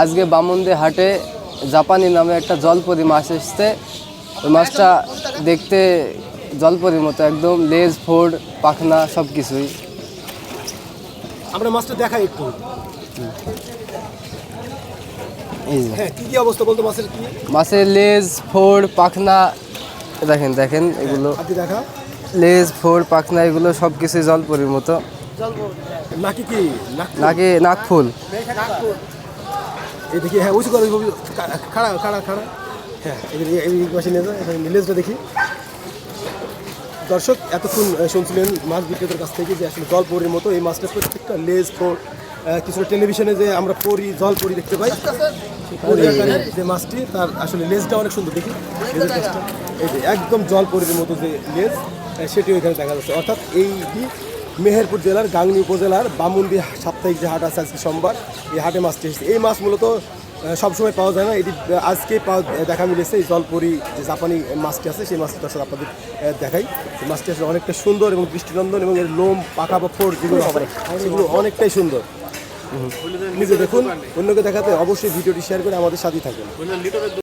আজকে বামুন্দি হাটে জাপানি নামে একটা জলপরি মাছ এসছে। ওই মাছটা দেখতে জলপরির মতো একদম লেজ ফোড় পাখনা সব কিছুই আমরা মাছটা দেখাই একটু। হ্যাঁ মাছের লেজ ফোড় পাখনা দেখেন দেখেন এগুলো। লেজ ফোড় পাখনা এগুলো সব কিছুই জলপরির মতো। নাকি কি? নাক নাকি নাকফুল এই দেখি হ্যাঁ উঁচু করে খাড়া খাড়া খাড়া। হ্যাঁ পাশে নিয়ে যাও এখানে লেজটা দেখি। দর্শক এতক্ষণ শুনছিলেন মাছ বিক্রেতার কাছ থেকে যে আসলে জল পরির মতো এই মাছটা প্রত্যেকটা লেজ ফোর কিছুটা টেলিভিশনে যে আমরা পরি জল পরি দেখতে পাই। পরি আকারে যে মাছটি তার আসলে লেজটা অনেক সুন্দর দেখি। লেজের কাজটা। এই যে একদম জল পরির মতো যে লেজ সেটি সেটিও এখানে দেখা যাচ্ছে। অর্থাৎ এইটি মেহেরপুর জেলার গাংনী উপজেলার বামুন্দি সাপ্তাহিক যে হাট আছে আজকে সোমবার এই হাটে মাছটি এসেছে। এই মাছ মূলত সবসময় পাওয়া যায় না। এটি আহ, আজকে পাওয়া দেখা মিলেছে। এই জলপুরি যে জাপানি মাছটি আছে সেই মাছটি দর্শক আপনাদের দেখাই। এই মাছটি আসলে অনেকটা সুন্দর এবং দৃষ্টিনন্দন এবং এর লোম পাকা বা ফোর যেগুলো হবে সেগুলো অনেকটাই সুন্দর। নিজে দেখুন অন্যকে দেখাতে অবশ্যই ভিডিওটি শেয়ার করে আমাদের সাথেই থাকুন।